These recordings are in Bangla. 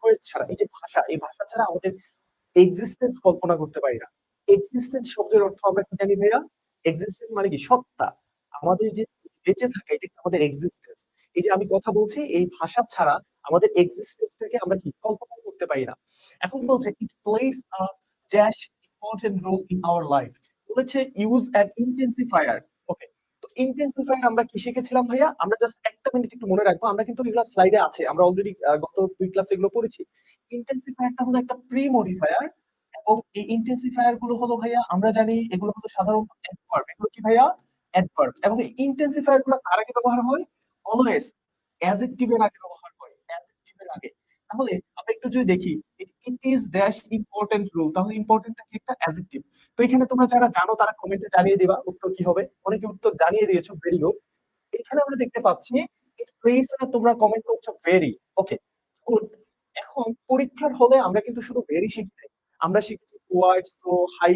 ল্যাঙ্গুয়েজ ছাড়া, এই যে ভাষা, এই ভাষা ছাড়া আমাদের এক্সিস্টেন্স কল্পনা করতে পারি না। এক্সিস্টেন্স শব্দের অর্থ আমরা কি জানি ভাইয়া? এক্সিস্টেন্স মানে কি? সত্তা। আমাদের যে বেঁচে থাকা, এটা আমাদের এক্সিস্টেন্স এই যে আমি কথা বলছি, এই ভাষা ছাড়া আমাদের এক্সিস্টেন্সটাকে আমরা কি কল্পনা করতে পারি না। এখন বলছে it plays a dash important role in our life বলেছে ইউজ অ্যান ইন্টেন্সিফায়ার ইন্টেন্সিফায়ার আমরা কি শিখেছিলাম ভাইয়া? আমরা জাস্ট একটা মিনিট একটু মনে রাখব। আমরা কিন্তু এগুলো স্লাইডে আছে। আমরা অলরেডি গত দুই ক্লাসে এগুলো পড়েছি। ইন্টেন্সিফায়ারটা হলো একটা প্রি মডিফায়ার এবং এই ইন্টেন্সিফায়ারগুলো হলো ভাইয়া, আমরা জানি এগুলো হলো সাধারণ অ্যাডভার্ব এগুলো কি ভাইয়া? অ্যাডভার্ব এবং এই ইন্টেন্সিফায়ারগুলো কার আগে ব্যবহার হয়? অলওয়েজ অ্যাজেক্টিভের আগে ব্যবহার হয়। অ্যাজেক্টিভের আগে। তাহলে আমরা একটু যদি দেখি it is dash important rule তাহলে ইম্পর্টেন্টটা কি একটা অ্যাজেক্টিভ তো এখানে তোমরা যারা জানো, তারা কমেন্টে জানিয়ে দিবা উত্তর কি হবে। অনেকে উত্তর জানিয়ে দিয়েছ ভেরি গুড এখানে আমরা দেখতে পাচ্ছি ইট প্লেস তোমরা কমেন্ট করছ ভেরি ওকে গুড এখন পরীক্ষার হলে আমরা কিন্তু শুধু ভেরি শিখি নাই। আমরা শিখেছি ওয়ার্ড সো হাই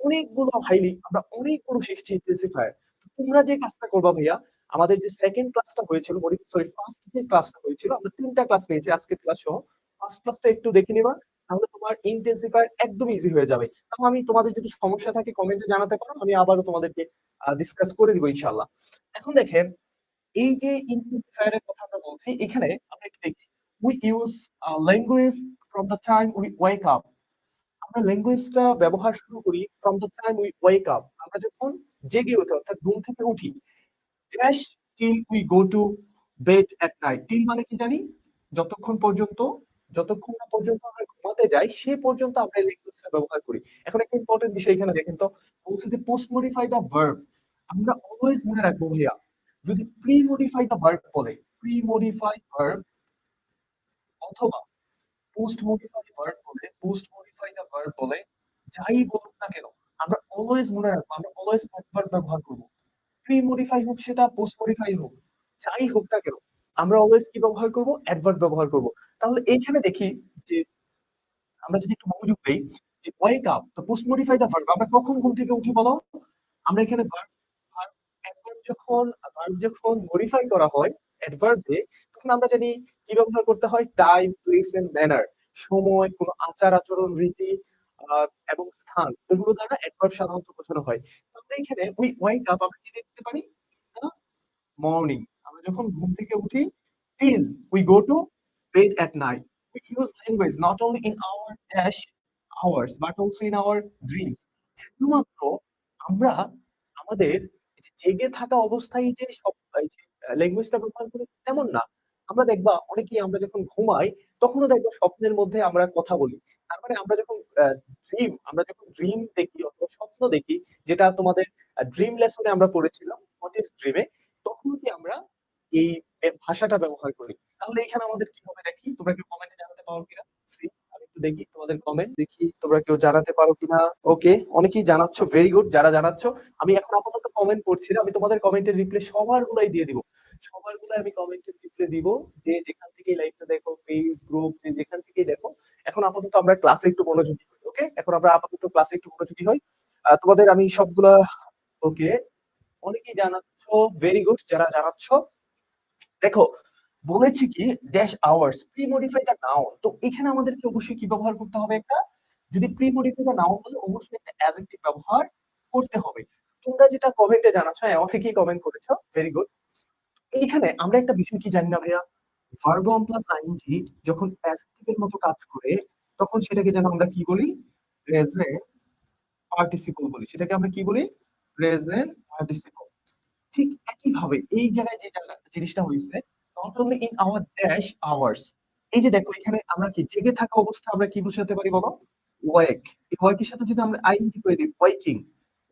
অনেকগুলো হাইলি আমরা অনেকগুলো শিখছি ইন্টেন্সিফায়ার তোমরা যে কাজটা করবা ভাইয়া আমাদের যে সেকেন্ড ক্লাসটা হয়েছিল সরি ফার্স্ট যে ক্লাসটা হয়েছিল, আমরা তিনটা ক্লাস নিয়েছি আজকে ক্লাস সহ। ফার্স্ট ক্লাসটা একটু দেখে নিবা, তাহলে তোমার ইন্টেন্সিফায়ার একদম ইজি হয়ে যাবে। তাও আমি তোমাদের যদি সমস্যা থাকে কমেন্টে জানাতে পারো, আমি আবারও তোমাদেরকে ডিসকাস করে দিব ইনশাআল্লাহ। এখন দেখেন, এই যে ইন্টেন্সিফায়ারের কথা আমরা বলছি, এখানে আমরা একটু দেখি। We use language from the time we wake up আমরা ল্যাঙ্গুয়েজটা ব্যবহার শুরু করি from the time we wake up আমরা যখন জেগে উঠি, অর্থাৎ ঘুম থেকে উঠি dash till we go to bed at night till মানে কি জানি? যতক্ষণ পর্যন্ত, যতক্ষণ না পর্যন্ত আমরা ঘুমাতে যাই, সে পর্যন্ত আমরা ল্যাঙ্গুয়েজটা ব্যবহার করি। এখন একটা ইম্পর্টেন্ট বিষয় এখানে দেখেন তো, বলছে যে পোস্ট মডিফাই দ্য ভার্ব আমরা অলওয়েজ মনে রাখব ভাইয়া, যদি প্রি মডিফাই দ্য ভার্ব বলে প্রি মডিফাই ভার্ব অথবা পোস্ট মডিফাই ভার্ব বলে পোস্ট মডিফাই দ্য ভার্ব বলে, যাই বলুক না কেন, আমরা অলওয়েজ মনে রাখব, আমরা অলওয়েজ অ্যাডভার্ব ব্যবহার করব। প্রি মডিফাই হোক, সেটা পোস্ট মডিফাই হোক, যাই হোক না কেন, আমরা অলওয়েজ কি ব্যবহার করব? ব্যবহার করব। তাহলে এইখানে দেখি যে আমরা যদি একটু মনোযোগ দেই, যে ওয়েক আপ তো পোস্ট মডিফাই দ্য ভার্ব আমরা কখন ঘুম থেকে উঠি বলো? আমরা এখানে যখন ভার্ব যখন মডিফাই করা হয় অ্যাডভার্ব তখন আমরা জানি কি ব্যবহার করতে হয়? টাইম প্লেস এন্ড ম্যানার সময়, কোন আচার, আচরণ, রীতি এবং স্থান, এগুলো দ্বারা অ্যাডভার্ব সাধারণত বোঝানো হয়। উই আপ আমরা কি দেখতে পারি? মর্নিং আমরা যখন ঘুম থেকে উঠি we go to bed at night. We use language not only in our dash hours, but also in our dreams. শুধুমাত্র আমরা আমাদের জেগে থাকা অবস্থায় যে সব ল্যাঙ্গুয়েজটা ব্যবহার করি, তেমন না। আমরা দেখবা অনেকেই আমরা যখন ঘুমাই, তখনও দেখবা স্বপ্নের মধ্যে আমরা কথা বলি। তার মানে আমরা যখন ড্রিম আমরা যখন ড্রিম দেখি অথবা স্বপ্ন দেখি, যেটা তোমাদের ড্রিম লেসনে আমরা পড়েছিলাম হোয়াট ড্রিমে তখন কি আমরা এই ভাষাটা ব্যবহার করি? তাহলে এখানে আমাদের কি হবে দেখি? তোমরা কি কমেন্টে জানাতে পারো কিনা? দেখি তোমাদের কমেন্ট দেখি তোমরা কেউ জানাতে পারো কিনা। ওকে অনেকেই জানাচ্ছ ভেরি গুড যারা জানাচ্ছ, আমি এখন আপাতত কমেন্ট করছি না, আমি তোমাদের কমেন্টের রিপ্লে সবার গুলাই দিয়ে দিব। সবার গুলাই আমি কমেন্টের রিপ্লে দিব, যে যেখান থেকে লাইভটা দেখো পেজ গ্রুপ যে যেখান থেকে দেখো, এখন আপাতত আমরা ক্লাসে একটু মনোযোগী হই ওকে এখন আমরা আপাতত ক্লাসে একটু মনোযোগী হই। তোমাদের আমি সবগুলা ওকে অনেকেই জানাচ্ছ ভেরি গুড যারা জানাচ্ছ, দেখো বলেছি কি dash ours pre modify the noun তো এখানে আমাদেরকে অবশ্যই কি ব্যবহার করতে হবে একটা? যদি প্রি মডিফাই দা নাউন বলে, অবশ্যই একটা অ্যাডজেক্টিভ ব্যবহার করতে হবে। তোমরা যেটা কমেন্টে জানাচ্ছ হ্যাঁ অনেকেই কমেন্ট করেছ? ভেরি গুড এইখানে আমরা একটা বিষয় কি জানি না ভাইয়া? ভার্বম প্লাস আইএনজি যখন অ্যাডজেক্টিভের মতো কাজ করে, তখন সেটাকে যেন আমরা কি বলি? প্রেজেন্ট পার্টিসিপল বলি। সেটাকে আমরা কি বলি? প্রেজেন্ট পার্টিসিপল ঠিক একইভাবে এই জায়গায় যে জিনিসটা হয়েছে not only in our dash ours এই যে দেখো, এখানে আমরা কি জেগে থাকা অবস্থা আমরা কি বুঝাতে পারি বলো? ওয়েক। এই ওয়েকের সাথে যদি আমরা আইএনজি করে, দিই ওয়েকিং।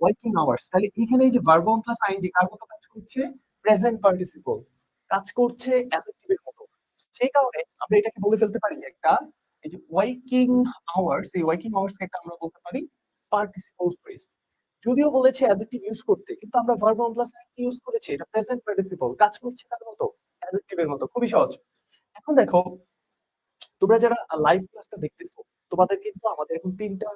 Waking hours. তাহলে এখানে এই যে ভার্বম প্লাস আইএনজি, কার মতো কাজ করছে? Present participle. কাজ করছে অ্যাজেক্টিভের মতো। সেই কারণে আমরা এটাকে বলে ফেলতে পারি একটা, এই যে ওয়াইকিং আওয়ার্স, এই ওয়াইকিং আওয়ার্স একটা আমরা বলতে পারি পার্টিসিপল ফ্রেজ। যদিও বলেছে অ্যাডজেক্টিভ ইউজ করতে, কিন্তু আমরা ভার্ব প্লাস ইউজ করেছি, এটা প্রেজেন্ট পার্টিসিপল। কাজ করছে তার মতো? অ্যাডজেক্টিভের মতো, খুবই সহজ। এখন দেখো, তোমরা যারা লাইভ ক্লাসটা দেখতেছো, তোমাদের কিন্তু আমাদের এখন তিনটা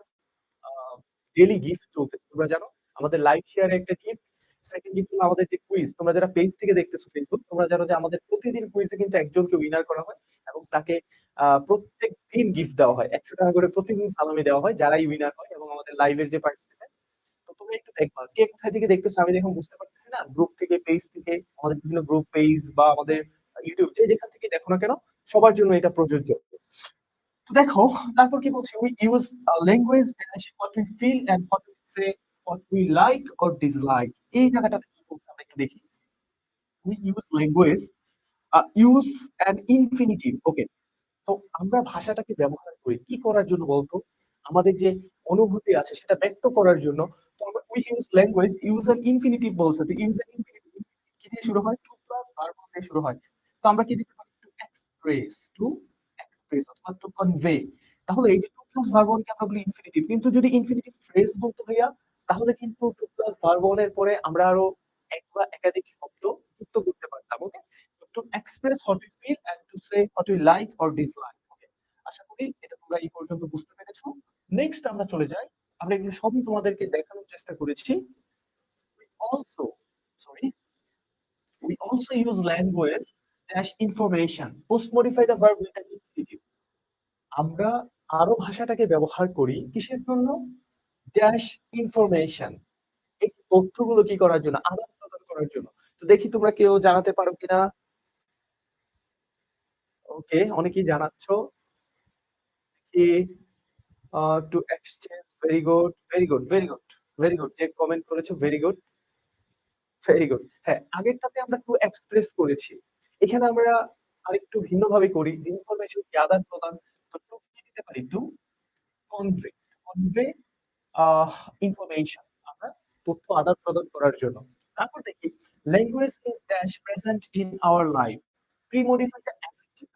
ডেলি গিফট চলতেছে, তোমরা জানো? আমাদের লাইভ শেয়ারে একটা গিফট সেকেন্ড গিফট হলো আমাদের যে কুইজ তোমরা যারা পেজ থেকে দেখতেছো ফেসবুক তোমরা জানো যে আমাদের প্রতিদিন কুইজে কিন্তু একজনকে উইনার করা হয় এবং তাকে প্রত্যেক দিন গিফট দেওয়া হয়। একশো টাকা করে প্রতিদিন সালামি দেওয়া হয়, যারাই উইনার হয় এবং আমাদের লাইভের যে পার্টিসিপেন্ট তো তুমি একটু দেখবা কে কোথায় থেকে দেখতেছো আমি দেখুন বুঝতে পারতেছি না। গ্রুপ থেকে পেজ থেকে, আমাদের বিভিন্ন গ্রুপ পেজ বা আমাদের ইউটিউব যে যেখান থেকে দেখো না কেন, সবার জন্য এটা প্রযোজ্য। দেখো, তারপর কি বলছে? We use language what we feel and what we say what we like or dislike এই জায়গাটাতে কি বলছে আমরা একটু দেখি। We use language use an infinitive okay তো আমরা ভাষাটাকে ব্যবহার করি কি করার জন্য বলতো? আমাদের যে অনুভূতি আছে সেটা ব্যক্ত করার জন্য তো আমরা we use language use an infinitive বলছে। তো ইউজ অ্যান ইনফিনিটিভ কি দিয়ে শুরু হয়? টু প্লাস ভার্ব দিয়ে শুরু হয়। তো আমরা কি দিতে পারি? টু এক্সপ্রেস টু এক্সপ্রেস অথবা টু কনভে তাহলে এই যে টু প্লাস ভার্ব কে আমরা বলি ইনফিনিটিভ কিন্তু যদি ইনফিনিটিভ ফ্রেজ বলতে ভাইয়া, তাহলে কিন্তু টু প্লাস ভার্ব এর পরে আমরা আরও এক বা একাধিক শব্দ যুক্ত করতে পারতাম okay to express what we feel and to say what we like or dislike আশা করি এটা তোমরা এই পর্যন্ত বুঝতে পেরেছ। নেক্সট আমরা চলে যাই। আমরা এগুলো সবই তোমাদেরকে দেখানোর চেষ্টা করেছি। Also sorry we also use language dash information, post modify the verb আমরা আরও ভাষাটাকে ব্যবহার করি কিসের জন্য? ড্যাশ ইনফরমেশন এই তথ্যগুলো কি করার জন্য? আদান প্রদান করার জন্য। তো দেখি তোমরা কেউ জানাতে পারো কিনা? ওকে অনেকেই জানাচ্ছ। কি to exchange very good very good very good very good যে কমেন্ট করেছ ভেরি গুড ভেরি গুড হ্যাঁ আগেরটাতে আমরা টু এক্সপ্রেস করেছি। এখানে আমরা আরেকটু ভিন্নভাবে করি, যে ইনফরমেশন কি, আদান প্রদান, তো টু কি দিতে পারি? টু কনভে কনভে ইনফরমেশন আমরা তথ্য আদান প্রদান করার জন্য। তারপর দেখি language is dash present in our life premodified adjective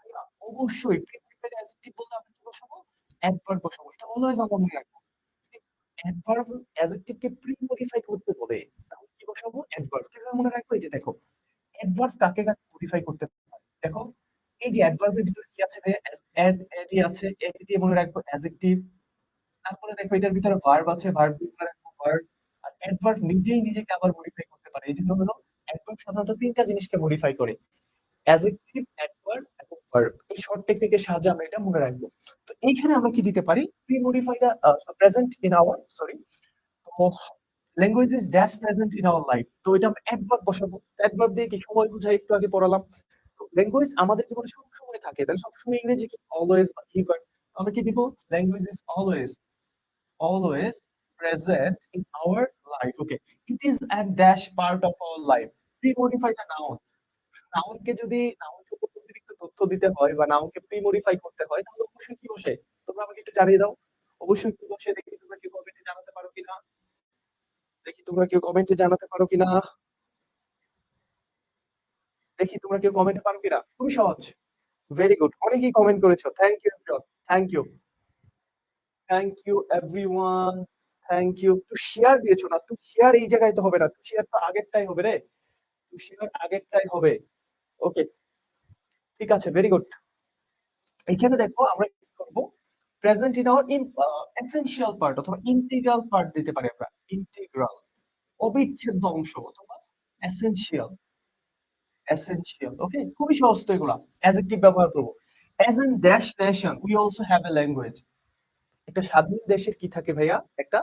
অবশ্যই প্রিমোডিফাইড অ্যাডজেক্টিভ বলতে আমরা কি বসাবো অ্যাডভার্ব বসাবো এটা আমরা মনে রাখব অ্যাডভার্ব অ্যাডজেক্টিভকে প্রিমোডিফাই করতে বলে, তাহলে কি বসাবো? অ্যাডভার্ব মনে রাখব? এই যে দেখো অ্যাডভার্ব কাকে কাকে মডিফাই করতে পারে দেখো, এই যে অ্যাডভার্বের ভিতরে কি আছে অ্যাড আছে দিয়ে মনে রাখব অ্যাডজেক্টিভ তারপরে দেখো, এটার ভিতরে ভার্ব আছে ভার্ব দিয়ে মনে রাখব ভার্ব আর অ্যাডভার্ব নিজেই নিজেকে আবার মডিফাই করতে পারে। এই জন্য হলো অ্যাডভার্ব সাধারণত তিনটা জিনিসকে মডিফাই করে। অ্যাডজেক্টিভ অ্যাডভার্ব এবং ভার্ব এই শর্ট টেকনিকের সাহায্যে আমরা এটা মনে রাখব। তো এইখানে আমরা কি দিতে পারি? Pre modify the present in our sorry তো language is dash present in our life তো এটা আমরা অ্যাডভার্ব বসাবো। অ্যাডভার্ব দিয়ে কি সময় বুঝাই একটু আগে পড়ালাম। ল্যাঙ্গুয়েজ আমাদের জীবনে সব সময় থাকে। তাহলে সবসময় ইংরেজি কি? অলওয়েজ বা কি করে আমরা কি দিব? Language is always always present in our life okay it is an dash part of our life pre modify the noun নাউনকে যদি নাউনকে উপর অতিরিক্ত তথ্য দিতে হয় বা নাউনকে প্রি মডিফাই করতে হয়, তাহলে অবশ্যই কি বসে? তোমরা আমাকে একটু জানিয়ে দাও। অবশ্যই কি বসে? দেখি তোমরা কি কমেন্টে জানাতে পারো কিনা। দেখি তোমরা কেউ কমেন্টে জানাতে পারো কিনা। দেখি তোমরা কেউ কমেন্টে পারো কিনা। খুবই সহজ। ভেরি গুড অনেকেই কমেন্ট করেছ। Thank you thank you thank you everyone thank you to share দিয়েছ না? টু শেয়ার এই জায়গায় তো হবে না। টু শেয়ার তো আগেরটাই হবে রে। টু শেয়ার আগেরটাই হবে। ওকে ঠিক আছে ভেরি গুড এখানে দেখো আমরা কি করব? Present in our essential part অথবা ইন্টিগ্রাল পার্ট দিতে পারি আমরা। ইন্টিগ্রাল অবিচ্ছেদ্য অংশ অথবা এসেনশিয়াল এসেনশিয়াল ওকে খুবই সহজ তো এগুলা। অ্যাডজেক্টিভ ব্যবহার করব। As an dash nation we also have a language একটা স্বাধীন দেশের কি থাকে ভাইয়া? একটা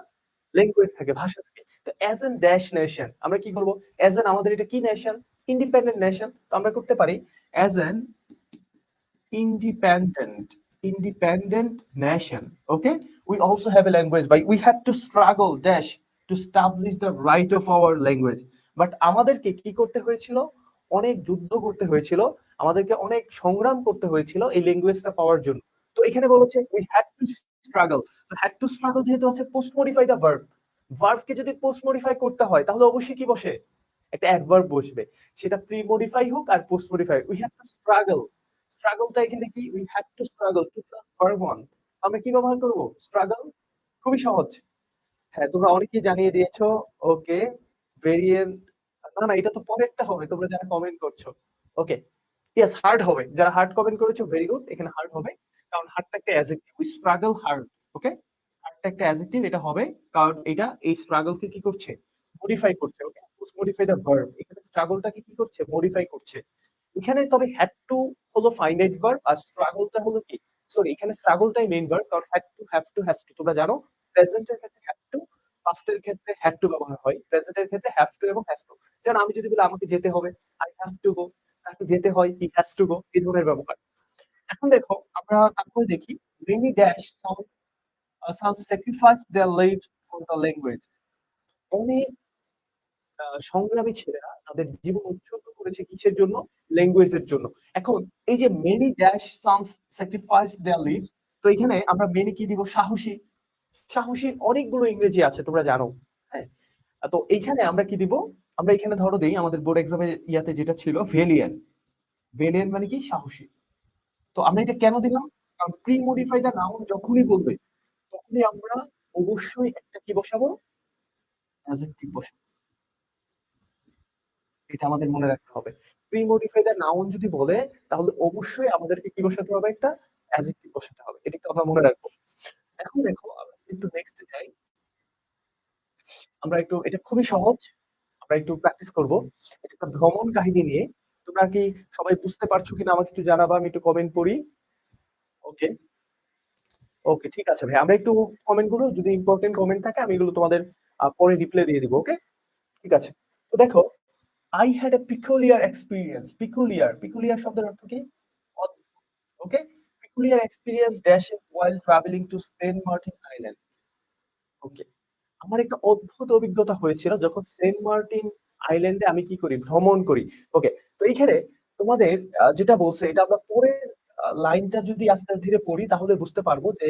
ল্যাঙ্গুয়েজ থাকে, ভাষা থাকে। তো অ্যাজ এন ড্যাশ নেশন আমরা কি করব? অ্যাজ এন আমাদের এটা কি নেশন ইন্ডিপেন্ডেন্ট নেশন তো আমরা করতে পারি as an independent independent nation, okay? We also have a language, but we had to struggle, dash, to establish the right of our language. But আমাদেরকে কি করতে হয়েছিল? অনেক যুদ্ধ করতে হয়েছিল, আমাদেরকে অনেক সংগ্রাম করতে হয়েছিল এই ল্যাঙ্গুয়েজটা পাওয়ার জন্য। তো এখানে বলেছে we had to struggle তো had to struggle যেহেতু আছে পোস্ট মডিফাই দা ভার্ব ভার্বকে যদি পোস্ট মডিফাই করতে হয়, তাহলে অবশ্যই কি বসে? একটা অ্যাডভার্ব বসবে। সেটা প্রি মডিফাই হোক আর post modify we have to struggle স্ট্রাগলটা এখানে কি? We had to struggle to plus verb আমরা কি ব্যবহার করব? স্ট্রাগল খুবই সহজ। হ্যাঁ তোমরা অনেকেই জানিয়ে দিয়েছ, ওকে ভেরিয়েন্ট না না, এটা তো পরেরটা হবে, তোমরা যারা কমেন্ট করছ। ওকে ইয়েস হার্ড হবে। যারা হার্ড কমেন্ট করেছ ভেরি গুড এখানে হার্ড হবে। কারণ হার্ডটা একটা adjective we struggle hard okay হার্ডটা একটা অ্যাডজেক্টিভ এটা হবে, কারণ এটা এই স্ট্রাগলকে কি করছে? মডিফাই করছে ওকে মডিফাই দ্য ভার্ব এখানে স্ট্রাগলটাকে কি করছে? মডিফাই করছে। এখানে তবে হ্যাড টু হলো ফাইনাইট ভার্ব আর স্ট্রাগলটা হলো কি? সরি এখানে স্ট্রাগলটাই মেইন ভার্ব কারণ had to have to has to তোমরা জানো। প্রেজেন্টের ক্ষেত্রে হ্যাভ টু পাস্টের ক্ষেত্রে হ্যাড টু ব্যবহার হয়। প্রেজেন্টের ক্ষেত্রে হ্যাভ টু এবং হ্যাজ টু যেমন আমি যদি বলি, আমাকে যেতে হবে। আই হ্যাভ টু গো তাকে যেতে হয়। হি হ্যাজ টু গো এই ধরনের ব্যবহার। এখন দেখো, আমরা তারপরে দেখি many dash some some sacrifice their life for the language অনেক সংগ্রামী ছেলেরা তাদের জীবন উৎসর্গ করেছে কিসের জন্য? ল্যাঙ্গুয়েজের জন্য। এখন এই যে many dash sums sacrifice their lives তো এখানে আমরা মেনি কি দিব? সাহসী। সাহসীর অনেকগুলো ইংরেজি আছে, তোমরা জানো। হ্যাঁ? তো এইখানে আমরা কি দিব? আমরা এখানে ধরো দেই, আমাদের বোর্ড এক্সামে ইয়াতে যেটা ছিল ভেলিয়ান ভেলিয়ান মানে কি? সাহসী। তো আমরা এটা কেন দিলাম? কারণ প্রি মডিফাই দা নাউন যখনই বলবে, তখনই আমরা অবশ্যই একটা কি বসাবো? অ্যাডজেক্টিভ বসাবো। এটা আমাদের মনে রাখতে হবে। প্রি মডিফাই দা নাউন যদি বলে, তাহলে অবশ্যই আমাদেরকে কি বসাতে হবে একটা? অ্যাডজেক্টিভ বসাতে হবে। এটা আমরা মনে রাখব। এখন দেখো একটু নেক্সট যাই। আমরা একটু, এটা খুবই সহজ। আমরা একটু প্র্যাকটিস করব। এটা একটা ভ্রমণ কাহিনী নিয়ে। তোমরা কি সবাই বুঝতে পারছ কিনা আমাকে একটু জানাবা? আমি একটু কমেন্ট পড়ি। ওকে ওকে ঠিক আছে ভাই। আমরা একটু কমেন্টগুলো, যদি ইম্পর্টেন্ট কমেন্ট থাকে, আমি এগুলো তোমাদের পরে রিপ্লাই দিয়ে দিব ওকে ঠিক আছে। তো দেখো I had a peculiar experience peculiar peculiar শব্দের অর্থ কি? Okay peculiar experience dash while travelling to Saint Martin island okay আমার একটা অদ্ভুত অভিজ্ঞতা হয়েছিল যখন সেন্ট মার্টিন আইল্যান্ডে আমি কি করি? ভ্রমণ করি। ওকে তো এইখানে তোমাদের যেটা বলছে, এটা আমরা পরের লাইনটা যদি আস্তে ধীরে পড়ি, তাহলে বুঝতে পারব যে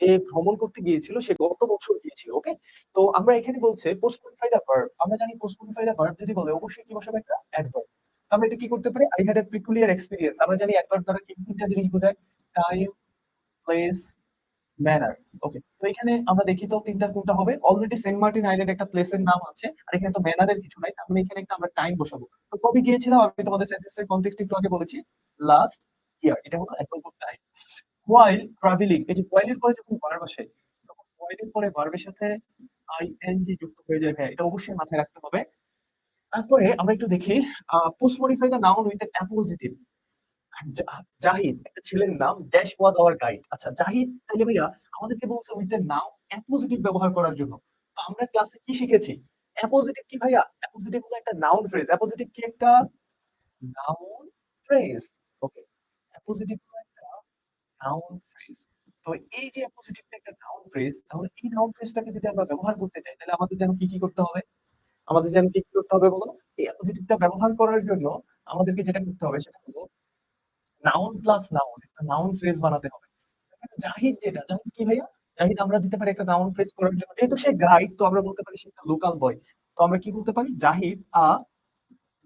যে ভ্রমণ করতে গিয়েছিল সে গত বছর গিয়েছিল ওকে তো আমরা এখানে বলছে পোস্ট মডিফাই দা ভার্ব আমরা জানি পোস্ট মডিফাই দা ভার্ব যদি বলে অবশ্যই কি বসাবে একটা অ্যাডভার্ব আমরা এটা কি করতে পারি? I had a peculiar experience আমরা জানি অ্যাডভার্ব দ্বারা তিনটা জিনিস বোঝায় টাইম প্লেস ম্যানার ওকে তো এখানে আমরা দেখি তো তিনটা কোনটা হবে? অলরেডি সেন্ট মার্টিন আইল্যান্ড একটা প্লেসের নাম আছে, আর এখানে তো ম্যানারের কিছু নাই তাহলে এখানে একটা আমরা টাইম বসাবো। তো কবে গিয়েছিলাম? আমি তোমাদের সেন্টেন্সের কনটেক্সট একটু আগে বলেছি লাস্ট ইয়ার এটা হলো adverb of time while travelling এই যে পরে যখন ভার্ব আসে, তখন পরে ভার্বের সাথে আইএনজি যুক্ত হয়ে যায়। হ্যাঁ এটা অবশ্যই মাথায় রাখতে হবে। তারপরে আমরা একটু দেখি post modify noun with appositive Zahid, একটা ছেলের নাম ড্যাশ ওয়াজ আওয়ার গাইড আচ্ছা জাহিদ তাহলে ভাইয়া, আমাদেরকে বলছে উইথ দ্য নাউন অ্যাপোজিটিভ ব্যবহার করার জন্য। তো আমরা ক্লাসে কি শিখেছি? অ্যাপোজিটিভ কি ভাইয়া? অ্যাপোজিটিভ হলো একটা নাউন ফ্রেজ অ্যাপোজিটিভ কি একটা? Noun phrase okay appositive noun phrase তো এই যে অ্যাপোজিটিভটা একটা নাউন ফ্রেজ তাহলে এই নাউন ফ্রেজটাকে যদি আমরা ব্যবহার করতে চাই, তাহলে আমাদের যেন কি কি করতে হবে? আমাদের যেন কি কি করতে হবে বলো? এই অ্যাপোজিটিভটা ব্যবহার করার জন্য আমাদেরকে যেটা করতে হবে সেটা হলো নাউন প্লাস নাউন একটা নাউন ফ্রেজ বানাতে হবে। জাহিদ যেটা, জাহিদ কি ভাইয়া? জাহিদ, আমরা দিতে পারি একটা নাউন ফ্রেজ করার জন্য। যেহেতু সে গাইড তো আমরা বলতে পারি সে একটা লোকাল বয় তো আমরা কি বলতে পারি? জাহিদ, আ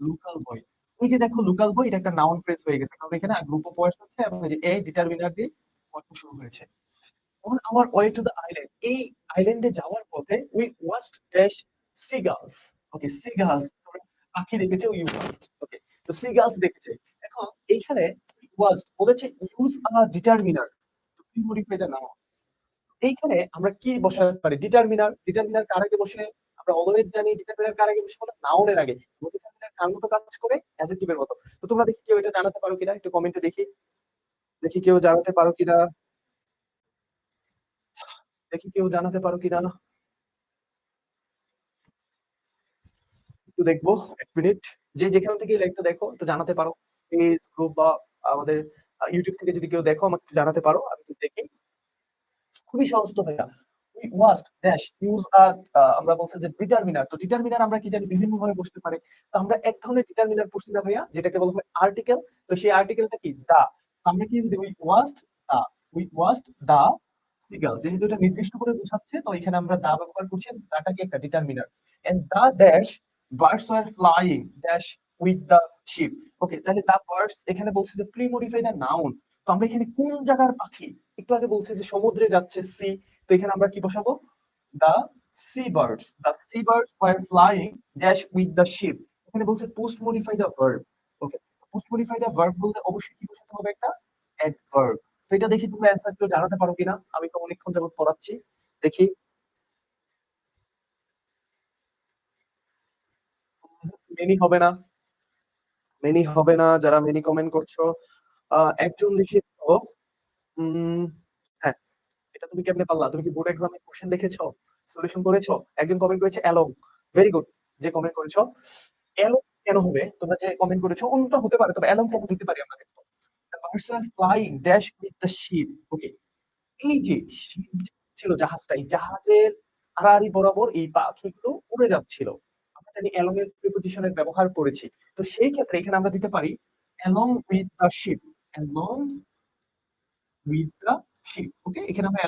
লোকাল বয় এই যে দেখো লোকাল বয় এটা একটা নাউন ফ্রেজ হয়ে গেছে। কারণ এখানে গ্রুপ অফ ওয়ার্ডস আছে, এবং এই যে এ ডিটারমিনার দিয়ে বাক্য শুরু হয়েছে। On our way to the island এই আইল্যান্ডে যাওয়ার পথে we watched dash seagulls okay seagulls পাখি দেখেছে উই ওয়াস্ট ওকে তো সিগালস দেখেছে। এখন এইখানে ওয়াস্ট বলেছে use a determiner to modify the noun এইখানে আমরা কি বসাতে পারি? ডিটারমিনার ডিটারমিনার কার আগে বসে? আমরা অলওয়েজ জানি। ডিটারমিনার কার আগে বসে? বলে নাউনের আগে। কার মতো কাজ করে অ্যাডজেক্টিভের মতো। তো তোমরা দেখি কেউ এটা জানাতে পারো কিনা, একটু কমেন্টে দেখি। দেখি কেউ জানাতে পারো কিনা। দেখি কেউ জানাতে পারো কিনা। একটু দেখব, এক মিনিট যে যেখান থেকে লাইকটা দেখো, একটু জানাতে পারো। পেজ গ্রুপ বা আমাদের ইউটিউব থেকে যদি কেউ দেখো, আমাকে জানাতে পারো, আমি দেখি। খুবই সহজ তো ভাইয়া। মাস্ট ড্যাশ ইউজ আর আমরা বলছি যে ডিটারমিনার তো ডিটারমিনার আমরা কি জানি? বিভিন্ন ভাবে বসতে পারে। তো আমরা এক ধরনের ডিটারমিনার পড়ছি না ভাইয়া, যেটাকে বলা হয় আর্টিকেল তো সেই আর্টিকেলটা কি? দা আমরা কি দিব we watched the we watched the seagull যেহেতু এটা নির্দিষ্ট করে বোঝাচ্ছে, তো এখানে আমরা দা ব্যবহার করছি দাটাকে একটা determiner and the dash birds are flying dash with the ship okay তাহলে দা বার্ডস এখানে বলছে যে প্রি মডিফাই দা নাউন তো আমরা এখানে কোন জায়গার পাখি? একটু আগে বলছে যে সমুদ্রে যাচ্ছে সি তো এখানে আমরা কি বসাবো? The sea birds the sea birds were flying dash with the ship এখানে বলছে post modify the verb okay post modify the verb বলতে অবশ্যই কি বসাতে হবে একটা? অ্যাডভার্ব তো এটা দেখি তুমি অ্যান্সার জানাতে পারো কিনা? আমি তো অনেকক্ষণ যাবত পড়াচ্ছি। দেখি। মেনি হবে না। মেনি হবে না। যারা মেনি কমেন্ট করছ, একজন লিখেছ উম হ্যাঁ, এটা তুমি কেমনে পারলা? তুমি কি বোর্ড এক্সামের কোয়েশ্চেন দেখেছ? সলিউশন করেছ? একজন কমেন্ট করেছে অ্যালং। ভেরি গুড যে কমেন্ট করেছ। অ্যালং কেন হবে? তোমরা যে কমেন্ট করেছ অন্যটা হতে পারে। তবে অ্যালং কেন দিতে পারি আমরা দেখো। Person flying dash with the ship. ওকে। এই যে শিপ ছিল জাহাজটা, এই জাহাজের আড়াআড়ি বরাবর এই পাখিগুলো উড়ে যাচ্ছিল। আমরা জানি অ্যালং এর প্রিপোজিশন এর ব্যবহার করেছি। তো সেই ক্ষেত্রে এখানে আমরা দিতে পারি along with the ship. Along with the ship. Okay? এখানে আমরা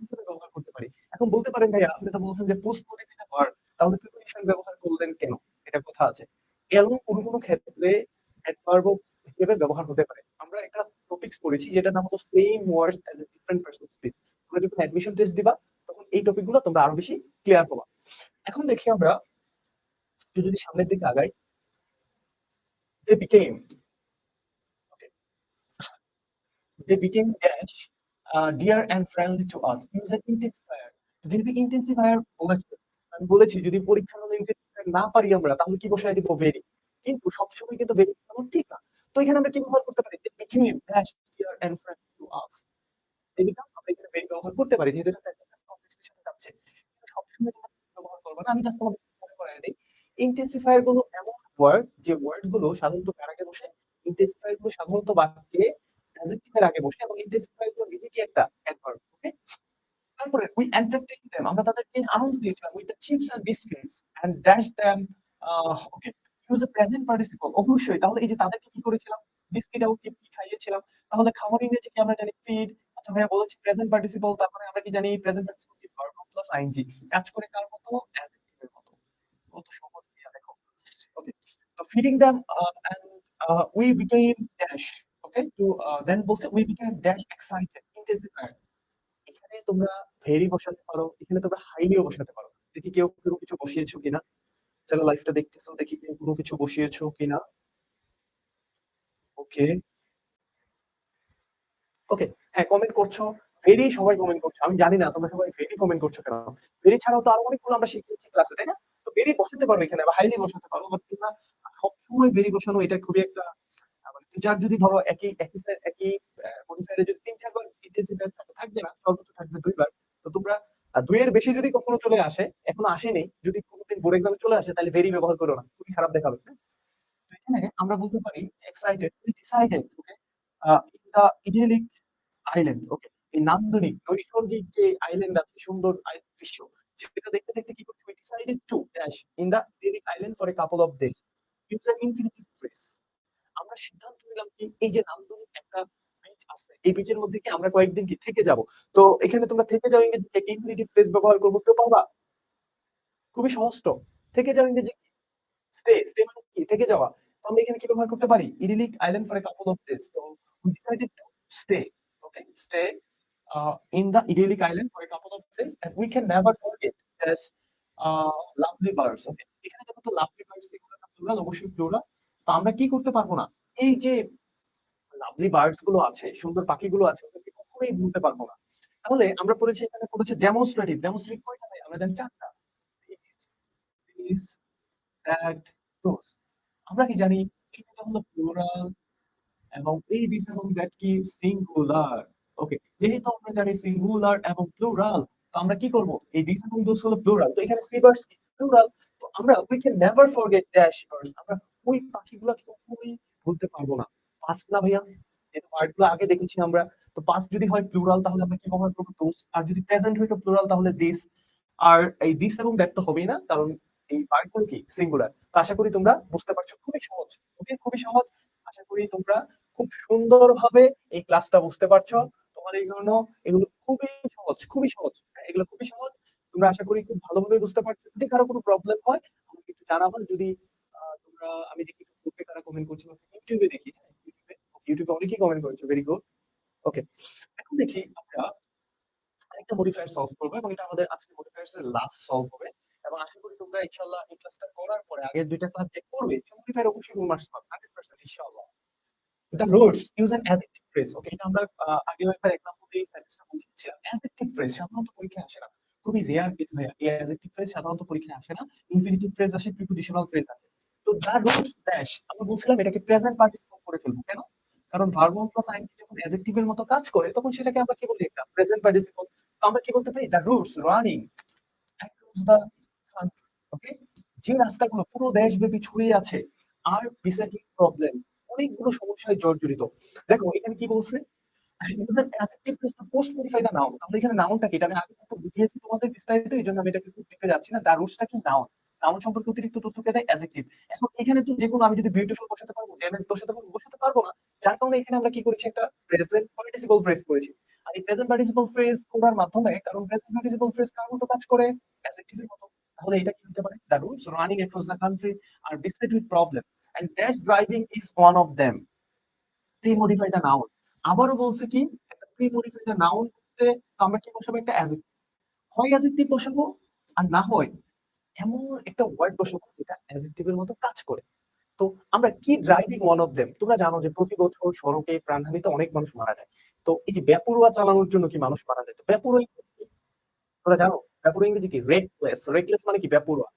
হিসেবে ব্যবহার করতে পারি। এখন বলতে পারেন ভাইয়া আপনি তো বলছেন যে পোস্ট মডিফাইড ভার্ব তাহলে প্রিপোজিশন ব্যবহার করলেন কেন? এটা কথা আছে। along কোন, কোন ক্ষেত্রে অ্যাডভার্ব হিসেবে ব্যবহার হতে পারে। আমরা একটা টপিকস পড়েছি যেটার নাম হলো same words as a different person speech. তোমরা যখন অ্যাডমিশন টেস্ট দিবা তখন এই টপিকগুলো তোমরা আরও বেশি ক্লিয়ার হবা। এখন দেখি আমরা যদি সামনের দিকে আগাই they became okay. They became dash dear and friendly to us. Use an intensifier. যেহেতু intensifier বলেছে, আমি বলেছি যদি পরীক্ষার হলে intensifier না পারি আমরা তাহলে কি বসায় দিব very। কিন্তু সবসময় কিন্তু বসানো ঠিক না। তো এখানে আমরা কি ব্যবহার করতে পারি? Dash dear and friendly to us. They become আমরা এখানে very ব্যবহার করতে পারি যেহেতু এটা এর সাথে যাচ্ছে। সবসময় ব্যবহার করবে না। আমি জাস্ট তোমাদের মনে করায় দেই। intensifier গুলো এমন ওয়ার্ড যে ওয়ার্ডগুলো সাধারণত আগে বসে? intensifier গুলো সাধারণত বাক্যে এর আগে বসে এবং intensifier গুলো নিজে একটা adverb ওকে? তারপরে we entertained them আমরা তাদেরকে আনন্দ দিয়েছিলাম the chips and biscuits and dash them ah okay use a present participle অবশ্যই তাহলে এই যে তাদেরকে কি করেছিলাম? বিস্কিট এবং চিপ খাইয়েছিলাম। তাহলে খাওয়ার ইংরেজি কি আমরা জানি ফিড। আচ্ছা ভাইয়া বলেছি প্রেজেন্ট পার্টিসিপল তারপরে আমরা কি জানি প্রেজেন্ট পার্টিসিপল কি ভার্ব প্লাস আইএনজি কাজ করে কার মতো? অ্যাডজেক্টিভ এর মতো। কত সহজ দেখো। ওকে। তো feeding them uh, and uh, we then বলছে became dash excited intensifier এখানে তোমরা ভেরি বসাতে পারো, এখানে তোমরা হাইলিও বসাতে পারো। দেখি কেউ কোনো কিছু বসিয়েছো কিনা? যারা দেখতেছো, দেখি কেউ কোনো কিছু বসিয়েছো কিনা? ওকে ওকে হ্যাঁ কমেন্ট করছ ভেরি সবাই কমেন্ট করছ। আমি জানি না, তোমরা সবাই ভেরি কমেন্ট করছ কেন? ভেরি ছাড়াও তো আরও অনেকগুলো আমরা শিখিয়েছি ক্লাসে তাই না? তো ভেরি বসাতে পারো এখানে, বা হাইলি বসাতে পারো বাট তোমরা সবসময় ভেরি বসানো এটা খুবই একটা টিচার যদি ধরো একই একই একই মডিফায়ারে যদি তিন, চারবার ইন্টেন্সিফায়ার থাকবে না, সর্বোচ্চ থাকবে দুইবার। তো তোমরা দুইয়ের বেশি যদি কখনো চলে আসে, এখনও আসেনি, যদি কোনোদিন বোর্ড এক্সামে চলে আসে, তাহলে ভেরি ব্যবহার করো না, খুবই খারাপ দেখাবে হ্যাঁ? এখানে আমরা বলতে পারি excited decided okay in the idyllic island okay এই নান্দনিক, নৈসর্গিক যে আইল্যান্ড আছে, সুন্দর দৃশ্য, সেটা দেখতে দেখতে কি করছি? We decided to dash in the idyllic island for a couple of days. Use an infinitive phrase. আমরা সিদ্ধান্ত নিলাম কি এই যে নান্দনিক একটা বিচ আছে এই বিচের মধ্যে কি আমরা কয়েকদিন কি থেকে যাব? তো এখানে তোমরা থেকে যাও ইংরেজি ইনফিনিটিভ ফ্রেজ ব্যবহার করব কেউ পারবা? খুবই সহজ থেকে যাও ইংরেজি স্টে স্টে মানে কি? থেকে যাওয়া। তো আমরা এখানে কি ব্যবহার করতে পারি? Idyllic island for a couple of days. তো decided to stay okay? Stay uh, in the idyllic island for a couple of days and we can never forget as lovely birds okay? এখানে দেখো তো lovely birds এগুলো প্লুরাল অবশ্যই প্লুরাল তো আমরা কি করতে পারব না? এই যে লাভলি বার্ডসগুলো আছে, সুন্দর পাখিগুলো আছে, ওদেরকে কখনোই ভুলতে পারব না। তাহলে আমরা পড়েছি এখানে পড়েছে ডেমনস্ট্রেটিভ ডেমনস্ট্রেটিভ কয়টা ভাই আমরা জানি চারটা। আমরা কি জানি? এটা হলো প্লুরাল এবং এই দিস এবং দ্যাট কি? সিঙ্গুলার ওকে যেহেতু আমরা জানি সিঙ্গুলার এবং প্লুরাল তো আমরা কি করব? এই দিস এবং দোস হলো প্লুরাল তো এখানে সিবার্স কি? প্লুরাল তো আমরা we can never forget dash birds আমরা ওই পাখিগুলোকে কখনোই ভুলতে পারব না। পাস্ট না ভাইয়া? যেহেতু ওয়ার্ডগুলো আগে দেখেছি আমরা। তো পাস্ট যদি হয় প্লুরাল তাহলে আমরা কি ব্যবহার করব? দোস আর যদি প্রেজেন্ট হয় প্লুরাল তাহলে দিস আর এই দিস এবং দ্যাট তো হবেই না কারণ এই পার্টগুলো কি? সিঙ্গুলার তো আশা করি তোমরা বুঝতে পারছ। খুবই সহজ। ওকে খুবই সহজ। আশা করি তোমরা খুব সুন্দরভাবে এই ক্লাসটা বুঝতে পারছ। তোমাদের জন্য এগুলো খুবই সহজ খুবই সহজ। হ্যাঁ, এগুলো খুবই সহজ। তোমরা আশা করি খুব ভালোভাবে বুঝতে পারছ। যদি কারও কোনো প্রবলেম হয় আমাকে একটু জানাবা। যদি তোমরা আমি দেখি গ্রুপে কারা কমেন্ট করছ ইউটিউবে দেখি। হ্যাঁ, ইউটিউবে ইউটিউবে অনেকেই কমেন্ট করেছ। ভেরি গুড ওকে এখন দেখি আমরা আরেকটা মডিফায়ার সলভ করব এবং এটা আমাদের আজকে এর লাস্ট সলভ হবে। এবং আশা করি তোমরা এই ক্লাসটা করার পরে আগের দুইটা ক্লাস যে করবে মডিফায়ার অবশ্যই মার্কস পাবে। 100% ইনশাআল্লাহ। The roads use an adjective phrase okay? এটা আমরা আগেও একবার এক্সাম্পল দিয়ে phrase সাধারণত পরীক্ষায় আসে না। খুবই রেয়ার কেস ভাইয়া এই সাধারণত পরীক্ষায় আসে না। ইনফিনিটিভ ফ্রেজ আসে প্রিপোজিশনাল ফ্রেজ আসে। দ্য বলছিলাম এটাকে প্রেজেন্ট করে ফেলব, কেন? কারণ ভার্ব প্লাস যখন মতো কাজ করে, তখন সেটাকে আমরা কি বলি একটা প্রেজেন্ট তো আমরা কি বলতে পারি? রানিং অ্যাক্রস ওকে যে রাস্তাগুলো পুরো দেশব্যাপী ছড়িয়ে আছে আর বিসেটিং প্রবলেম অনেকগুলো সমস্যায় জর্জরিত। দেখো, এখানে কি বলছে? তাহলে এখানে নাউনটা কি? এটা আমি আগে একটু বুঝিয়েছি তোমাদের বিস্তারিত, এই জন্য আমি এটাকে খুব দেখতে যাচ্ছি না। দ্য রুটসটা কি নাউন নাউন সম্পর্কে অতিরিক্ত তথ্য কে দেয় অ্যাডজেক্টিভ এখন এখানে তো যে কোনো আমি যদি বিউটিফুল বসাতে পারব ড্যামেজ বসাতে পারব বসাতে পারব না। যার কারণে এখানে আমরা কি করেছি? একটা প্রেজেন্ট পার্টিসিপল ফ্রেজ করেছি। আর এই প্রেজেন্ট পার্টিসিপল ফ্রেজ করার মাধ্যমে, কারণ প্রেজেন্ট পার্টিসিপল ফ্রেজ কার মতো কাজ করে? অ্যাডজেক্টিভের মতো। তাহলে এটা কি হতে পারে? The routes running across the country are beset with problem and dash driving is one of them pre modify the noun আবারও বলছে কি? একটা প্রি মডিফাই দ্য নাউন করতে আমরা কি বসাবো? একটা অ্যাডজেক্টিভ হয় অ্যাডজেক্টিভ বসাবো আর না হয় এমন একটা ওয়ার্ড বসাবো যেটা অ্যাডজেক্টিভের মতো কাজ করে। তো আমরা কি ড্রাইভিং ওয়ান অফ দেম তোমরা জানো যে প্রতি বছর সড়কে প্রাণহানিতে অনেক মানুষ মারা যায়। তো এই যে বেপরোয়া চালানোর জন্য কি মানুষ মারা যায়? তো বেপরোয়া তোমরা জানো? বেপরোয়া ইংরেজি কি? রেকলেস রেকলেস মানে কি? বেপরোয়া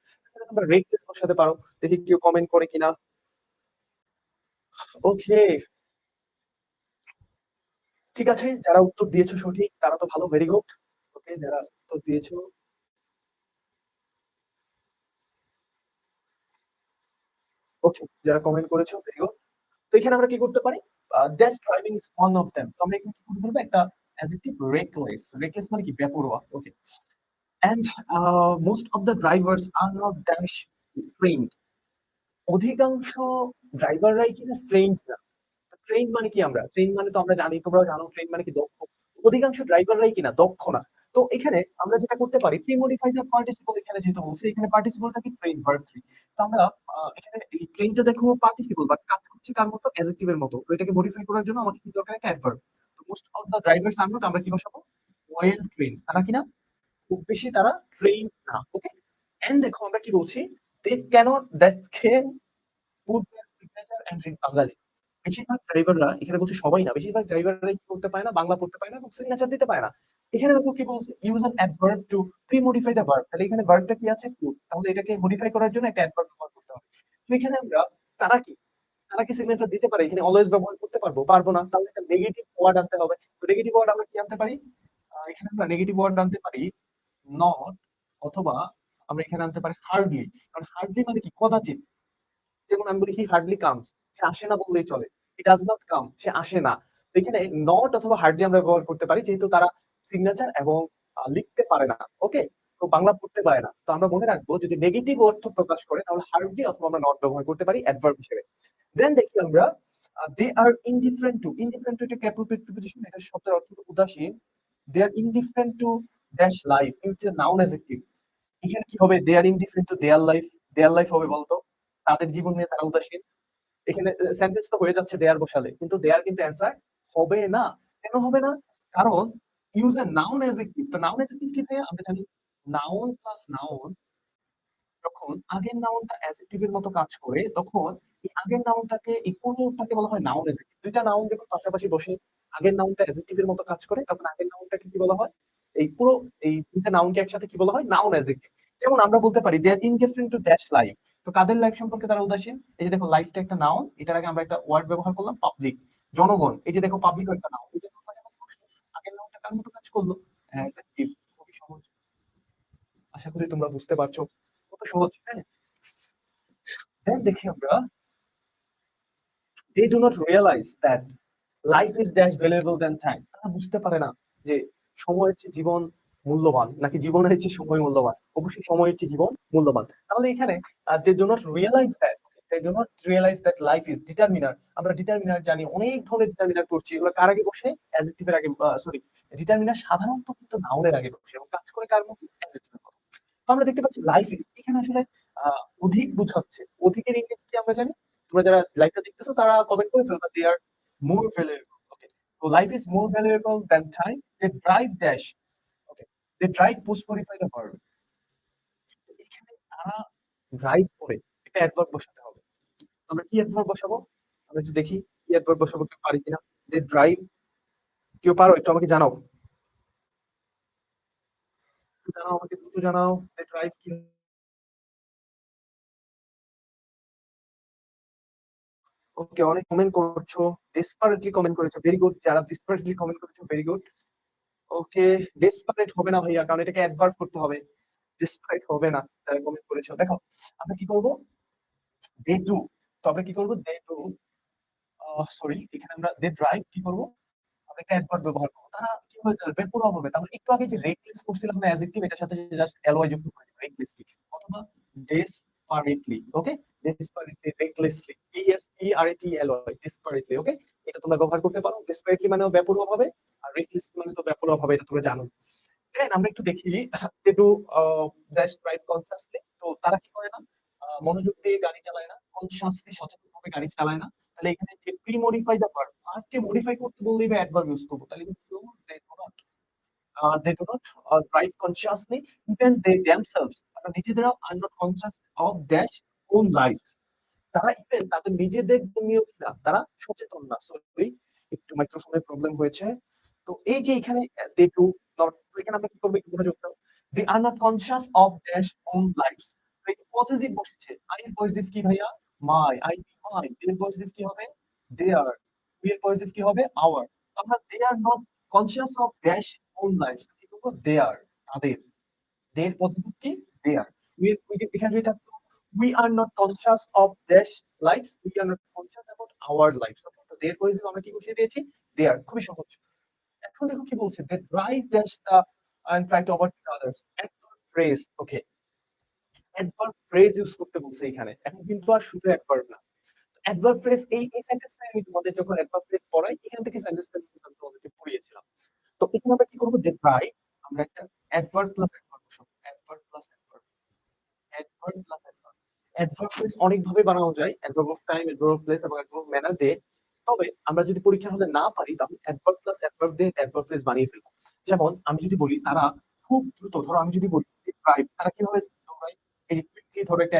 তোমরা রেকলেস বসাতে পারো। দেখি কেউ কমেন্ট করে কিনা। ওকে ঠিক আছে? যারা উত্তর দিয়েছ সঠিক, তারা তো ভালো ভেরি গুড ওকে যারা উত্তর দিয়েছ ওকে যারা কমেন্ট করেছ ভেরি গুড তো এখানে আমরা কি করতে পারি? That's driving is one of them তো আমরা এখানে কি করতে পারব? একটা অ্যাডজেক্টিভ রেকলেস রেকলেস মানে কি? বেপরোয়া। Okay most of the drivers are not dash trained অধিকাংশ ড্রাইভাররাই কিনা ট্রেন্ড না। ট্রেন মানে কি আমরা? ট্রেন মানে তো আমরা জানি, তোমরাও জানো ট্রেন মানে কি দক্ষ? অধিকাংশ ড্রাইভাররাই কিনা দক্ষ না। তো এখানে আমরা যেটা করতে পারি প্রি মডিফাই দ্য পার্টিসিপল এখানে যেহেতু বলছে, এখানে পার্টিসিপলটা কি? ট্রেন ভার্ব থ্রি তো আমরা এখানে এই ট্রেনটা দেখো পার্টিসিপল বা কাজ করছে কার মতো? অ্যাডজেক্টিভ এর মতো। তো এটাকে মডিফাই করার জন্য আমাদের কি দরকার? একটা অ্যাডভার্ব তো মোস্ট অফ দ্য ড্রাইভার্স আমরা আমরা কি বসাবো? ওয়েল ট্রেন তারা কিনা? খুব বেশি তারা ট্রেন না ওকে এন্ড দেখো আমরা কি বলছি? They cannot that can food signature and read Bangali বেশিরভাগ ড্রাইভাররা এখানে বলছে সবাই না, বেশিরভাগ ড্রাইভাররা কি করতে পারে না? বাংলা পড়তে পারে না এবং সিগনেচার দিতে পায় না। এখানে দেখো কি বলছে? Use an adverb to pre modify the verb তাহলে এখানে ভার্বটা কি আছে? টু তাহলে এটাকে মডিফাই করার জন্য একটা অ্যাডভার্ব ব্যবহার করতে হবে। তো এখানে আমরা তারা কি? তারা কি সিগনেচার দিতে পারে? এখানে অলওয়েজ ব্যবহার করতে পারব? পারব না। তাহলে একটা নেগেটিভ ওয়ার্ড আনতে হবে। তো নেগেটিভ ওয়ার্ড আমরা কি আনতে পারি? এখানে আমরা নেগেটিভ ওয়ার্ড আনতে পারি নট অথবা আমরা এখানে আনতে পারি হার্ডলি কারণ হার্ডলি মানে কি? কদাচিৎ। যেমন আমি বলি হি হার্ডলি কামস সে আসে না বললেই চলে। হি ডাজ নট কাম সে আসে না। এখানে নট অথবা হার্ডলি আমরা ব্যবহার করতে পারি, যেহেতু তারা সিগনেচার এবং লিখতে পারে না ওকে তো বাংলা পড়তে পারে না। তো আমরা মনে রাখব, যদি নেগেটিভ অর্থ প্রকাশ করে, তাহলে হার্ডলি অথবা আমরা নট ব্যবহার করতে পারি অ্যাডভার্ব হিসেবে। দেন দেখি আমরা they are indifferent to indifferent to এটা অ্যাপ্রোপ্রিয়েট প্রিপোজিশন এটা শব্দের অর্থ উদাসীন। They are indifferent to dash life it's a noun adjective এখানে কি হবে? They are indifferent to their life their life হবে বলতো। তাদের জীবন নিয়ে তারা উদাসীন। এখানে সেন্টেন্স তো হয়ে যাচ্ছে দেয়ার বসালে। কিন্তু দেয়ার কিন্তু অ্যান্সার হবে না। কেন হবে না? কারণ ইউজ এ নাউন অ্যাডজেক্টিভ তো নাউন অ্যাডজেক্টিভ কি ভাইয়া? আমরা জানি নাউন প্লাস নাউন যখন আগের নাউনটা অ্যাডজেক্টিভের মতো কাজ করে, তখন এই আগের নাউনটাকে এই বলা হয় নাউন অ্যাডজেক্টিভ দুইটা নাউন যখন পাশাপাশি বসে আগের নাউনটা অ্যাডজেক্টিভের মতো কাজ করে, তখন আগের নাউনটাকে কি বলা হয়? এই পুরো, এই দুইটা নাউনকে একসাথে কি বলা হয়? নাউন অ্যাডজেক্টিভ যেমন আমরা বলতে পারি they are indifferent to dash life তো কাদের লাইফ সম্পর্কে তারা উদাসীন? এই যে দেখো লাইফটা একটা নাউন এটার আগে আমরা একটা ওয়ার্ড ব্যবহার করলাম পাবলিক জনগণ, এই যে দেখো পাবলিক একটা নাউন এই যে পাশাপাশি বসল, আগের নাউনটা কার মতো কাজ করল। খুবই সহজ। আশা করি তোমরা বুঝতে পারছ। কত সহজ হ্যাঁ? দেন দেখি আমরা। তারা বুঝতে পারে না যে সময়ের চেয়ে জীবন মূল্যবান নাকি জীবনের চেয়ে সময় মূল্যবান। অবশ্যই সময়ের চেয়ে জীবন মূল্যবান। তাহলে এখানে do not realize that they do not realize that life is determiner আমরা ডিটারমিনার জানি অনেক ধরনের ডিটারমিনার করছি। এগুলো কার আগে বসে? অ্যাডজেক্টিভের আগে সরি ডিটারমিনার সাধারণত কিন্তু নাউনের আগে বসে এবং কাজ করে কার মতো অ্যাডজেক্টিভের মতো তো আমরা দেখতে পাচ্ছি লাইফ ইজ এখানে আসলে অধিক বুঝাচ্ছে। অধিকের ইংরেজি কি আমরা জানি? তোমরা যারা লাইভটা দেখতেছো, তারা কমেন্ট করে ফেলবা দে আর মোর ভ্যালুয়েবল ওকে তো life is more valuable than time they drive dash okay they drive post modify the verb এখানে তারা ড্রাইভ করে একটা অ্যাডভার্ব বসাতে হবে। আমরা কি অ্যাডভার্ব বসাবো? আমরা একটু দেখি, কি অ্যাডভার্ব বসাবো কেউ পারি কিনা? দে ড্রাইভ কেউ পারো একটু আমাকে জানাও জানাও, আমাকে দ্রুত জানাও ড্রাইভ কি ওকে অনেক কমেন্ট করছ। ডেসপারেটলি কমেন্ট করেছ। Very good. যারা ডেসপারেটলি কমেন্ট করেছ ভেরি গুড। ওকে ডেসপারেট হবে না ভাইয়া, কারণ এটাকে অ্যাডভার্ব করতে হবে। ডেসপারেট হবে না। যারা কমেন্ট করেছ। দেখো, আমরা কি করব? They do. তো আমরা কি করব? দে ডু সরি এখানে আমরা দে ড্রাইভ কি করব? একটা অ্যাডভার্ব ব্যবহার করব। তারা কীভাবে চলবে? বেপরোয়া ভাবে। তারপরে একটু আগে যে করছিলাম না অ্যাজেক্টিভ এটার সাথে জাস্ট যুক্ত করে অথবা desperately okay? Desperately recklessly S আর টি ডেসপারেটলি ওকে? এটা তোমরা ব্যবহার করতে পারো। ডেসপারেটলি আর মানে তো বেপরোয়া ভাবে এটা তোমরা জানো। দেন আমরা একটু দেখি ড্যাশ ড্রাইভ কনসিয়াসলি তো তারা কি করে না? মনোযোগ দিয়ে গাড়ি চালায় না। কনসিয়াসলি সচেতনভাবে গাড়ি চালায় না। তাহলে এখানে যে প্রি মডিফাই দ্য ভার্ব ভার্বকে মডিফাই করতে বললেই বা অ্যাডভার্ব ইউজ করব। তাহলে কিন্তু they do not they do not drive even they themselves, তারা নিজেদেরও are not conscious of dash own lives তারা ইভেন তাদের নিজেদের জন্যও কিনা তারা সচেতন না। সরি একটু মাইক্রোফোনের প্রবলেম হয়েছে। তো এই যে এখানে দে ডু নট এখানে আমরা কি করব একটু মনোযোগ দাও। They are not conscious of dash own lives এই পজিটিভ বসেছে। আই পজিটিভ কি ভাইয়া? My, I my. এর পজিটিভ কি হবে? দেয়ার। উই এর পজিটিভ কি হবে? আওয়ার। আমরা they are not conscious of dash own lives কি করব? দেয়ার তাদের। দে এর পজিটিভ কি? উই এর উই এখানে যদি থাকতো we are not conscious of dash lives we are not conscious about our lives okay? তো their পজিটিভ আমরা কি বসিয়ে দিয়েছি? দেয়ার খুবই সহজ। এখন দেখো কি বলছে? they drive dash the and try to overtake others adverb phrase okay. Adverb phrase use করতে বলছে এখানে। এখন কিন্তু আর শুধু অ্যাডভার্ব না। অ্যাডভার্ব ফ্রেজ এই এই সেন্টেন্সটা আমি তোমাদের যখন অ্যাডভার্ব ফ্রেজ পড়াই এখান থেকে সেন্টেন্সটা আমি তোমাদেরকে পড়িয়েছিলাম। তো এখানে আমরা কি করব? ড্রাইভ আমরা একটা অ্যাডভার্ব প্লাস অ্যাডভার্ব বসাবো। Adverb plus adverb. Adverb plus adverb. Phrase অনেকভাবে বানানো যায়। Adverb of time, adverb of place এবং অ্যাডভার্ব অফ ম্যানার দিয়ে। তবে আমরা যদি পরীক্ষার হলে না পারি তাহলে অ্যাডভার্ব প্লাস অ্যাডভার্ব দিয়ে অ্যাডভার্ব ফ্রেজ বানিয়ে ফেলব। যেমন আমি যদি বলি তারা খুব দ্রুত ধরো আমি যদি বলি দে তারা কীভাবে? এই যে কুইকলি ধরো একটা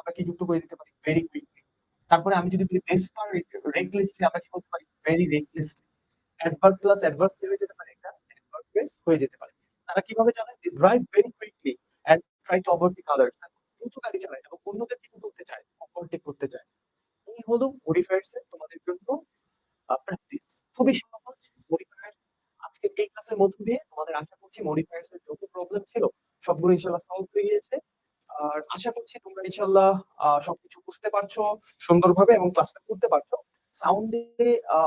আমরা কি যুক্ত করে দিতে পারি? Very quickly. তারপরে আমি যদি বলি রেকলেসলি আমরা কি বলতে পারি? Very recklessly. প্লাস হয়ে যেতে পারে হয়ে যেতে পারে। তারা কীভাবে? They drive very quickly try to দ্রুত গাড়ি চালায় এবং অন্যদের কি করতে চায়? ওভারটেক করতে চায়। এই হলো মডিফায়ার্স তোমাদের জন্য প্র্যাকটিস। খুবই সহজ মডিফায়ার্স আজকের এই ক্লাসের মধ্য দিয়ে তোমাদের আশা করছি মডিফায়ার্স এর যত প্রবলেম ছিল, সবগুলো ইনশাআল্লাহ সলভ হয়ে গিয়েছে। আর আশা করছি তোমরা ইনশাআল্লাহ আ সবকিছু বুঝতে পারছ সুন্দরভাবে এবং ক্লাসটা করতে পারছ। সাউন্ডে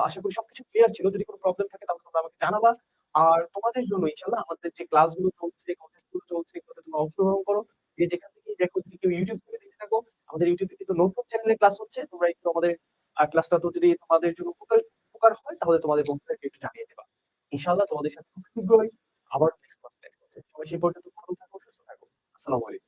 আশা করি সবকিছু ক্লিয়ার ছিল। যদি কোনো প্রবলেম থাকে তাহলে তোমরা আমাকে জানাবা। আর তোমাদের জন্য ইনশাল্লাহ আমাদের যে ক্লাসগুলো চলছে, কনটেস্টগুলো চলছে এগুলোতে তোমরা অংশগ্রহণ করো। যে যেখান থেকে দেখো যদি কেউ YouTube থেকে দেখে থাকো, আমাদের এ কিন্তু নতুন চ্যানেলে ক্লাস হচ্ছে। তোমরা একটু আমাদের ক্লাসটা তো যদি তোমাদের জন্য উপকার উপকার হয় তাহলে তোমাদের বন্ধুদেরকে একটু জানিয়ে দিবা। ইনশাল্লাহ তোমাদের সাথে খুব শীঘ্রই আবার নেক্সট ক্লাসে। সবাই সেই পর্যন্ত ভালো থাকো, সুস্থ থাকো। আসসালামু আলাইকুম।